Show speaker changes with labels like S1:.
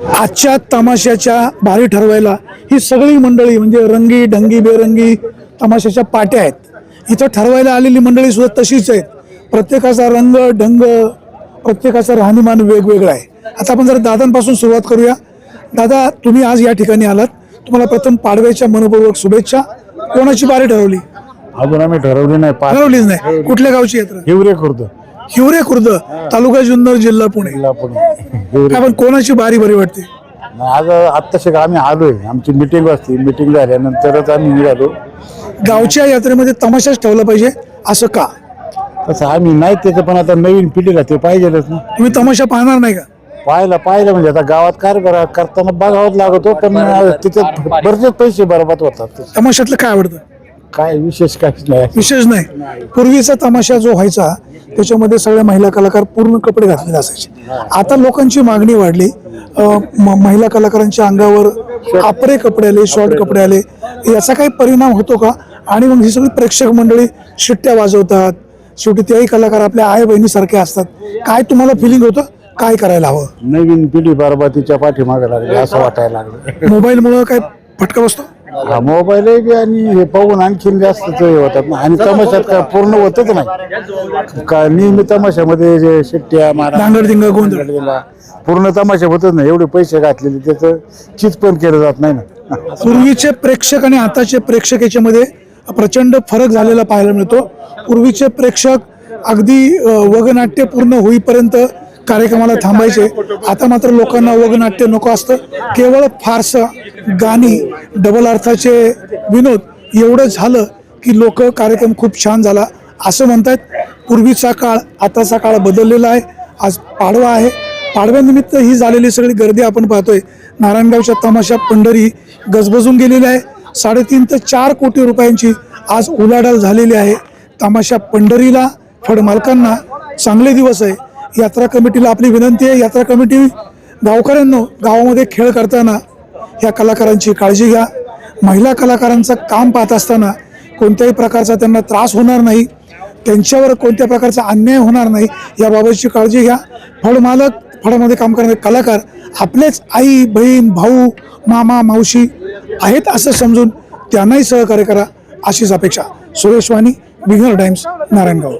S1: आजच्या तमाशाच्या बारी ठरवायला ही सगळी मंडळी म्हणजे रंगी ढंगी बेरंगी तमाशाच्या पाट्या आहेत. इथं ठरवायला आलेली मंडळी सुद्धा तशीच आहेत. प्रत्येकाचा रंग ढंग प्रत्येकाचा राहणीमान वेगवेगळा आहे. आता आपण जरा दादांपासून सुरुवात करूया. दादा तुम्ही आज या ठिकाणी आलात. तुम्हाला प्रथम पाडव्याच्या मनपूर्वक शुभेच्छा. कोणाची बारी ठरवली?
S2: अजून आम्ही ठरवली नाही
S1: ठरवलीच नाही. कुठल्या गावची यात्रा?
S2: हिवरे खुर्द
S1: हिवरे खुर्द तालुका जुन्नर जिल्हा पुणे. आपण कोणाची बारी बरी वाटते?
S2: आज आत्ताशे आम्ही आलोय. आमची मिटिंग असते. मिटिंग झाल्यानंतरच आम्ही निघालो.
S1: गावच्या यात्रेमध्ये तमाशाच ठेवला पाहिजे असं का?
S2: तसं आम्ही नाही त्याचं पण आता नवीन पिढीला ते पाहिजेलच ना.
S1: तुम्ही तमाशा पाहणार नाही का?
S2: पाहायला पाहिलं म्हणजे आता गावात कारभार करताना बघावंच लागतो पण त्याच्यात बरेच पैसे बरोबर होतात.
S1: तमाशातलं काय आवडतं?
S2: काय विशेष काहीच नाही.
S1: विशेष नाही. पूर्वीचा तमाशा जो व्हायचा त्याच्यामध्ये सगळ्या महिला कलाकार पूर्ण कपडे घातलेले असायचे. आता लोकांची मागणी वाढली. महिला कलाकारांच्या अंगावर आपरे कपडे आले शॉर्ट कपडे आले. याचा काही परिणाम होतो का? आणि मग ही सगळी प्रेक्षक मंडळी शिट्ट्या वाजवतात. शेवटी तेही कलाकार आपल्या आई बहिणीसारखे असतात. काय तुम्हाला फिलिंग होतं? काय करायला हवं?
S2: नवीन पिढी बरबातीच्या पाठीमागे लागली असं वाटायला लागलं.
S1: मोबाईलमुळं काय फटका बसतो?
S2: हा मोबाईल बी आणि हे पाहून आणखीन जास्तच हे होतात. ना आणि तमाशात काय पूर्ण होतच नाही. का नेहमी तमाशामध्ये जे शिट्ट्या मारा
S1: गोंधळ.
S2: दिला पूर्ण तमाशा होतच नाही. एवढे पैसे घातलेले त्याचं चित पण केलं जात नाही ना.
S1: पूर्वीचे प्रेक्षक आणि आताचे प्रेक्षक याच्यामध्ये प्रचंड फरक झालेला पाहायला मिळतो. पूर्वीचे प्रेक्षक अगदी वगनाट्य पूर्ण होईपर्यंत कार्यक्रमाला थांबायचे. आता मात्र लोकांना वगनाट्य नको असतं. केवळ फारसं गाणी डबल अर्थाचे विनोद एवढं झालं की लोक कार्यक्रम खूप छान झाला. असं म्हणतात पूर्वीचा काळ आताचा काळ बदललेला आहे. आज पाडवा आहे. पाडव्यानिमित्त ही झालेली सगळी गर्दी आपण पाहतोय. नारायणगावच्या तमाशा पंढरी गजबजून गेलेली आहे. साडेतीन ते चार कोटी रुपयांची आज उलाढाल झालेली आहे. तमाशा पंढरीला फडमालकांना चांगले दिवस आहे. यात्रा कमिटीला आपली विनंती आहे. यात्रा कमिटी गावकऱ्यांनो गावामध्ये खेळ करताना या कलाकारांची काळजी घ्या. महिला कलाकारांचं काम पाहत असताना कोणत्याही प्रकारचा त्यांना त्रास होणार नाही. त्यांच्यावर कोणत्या प्रकारचा अन्याय होणार नाही याबाबतची काळजी घ्या. फळमालक फळामध्ये काम करणारे कलाकार आपलेच आई बहीण भाऊ मामा मावशी आहेत असं समजून त्यांनाही सहकार्य करा अशीच अपेक्षा. सुरेश वाणी बिघर टाइम्स नारायणगाव.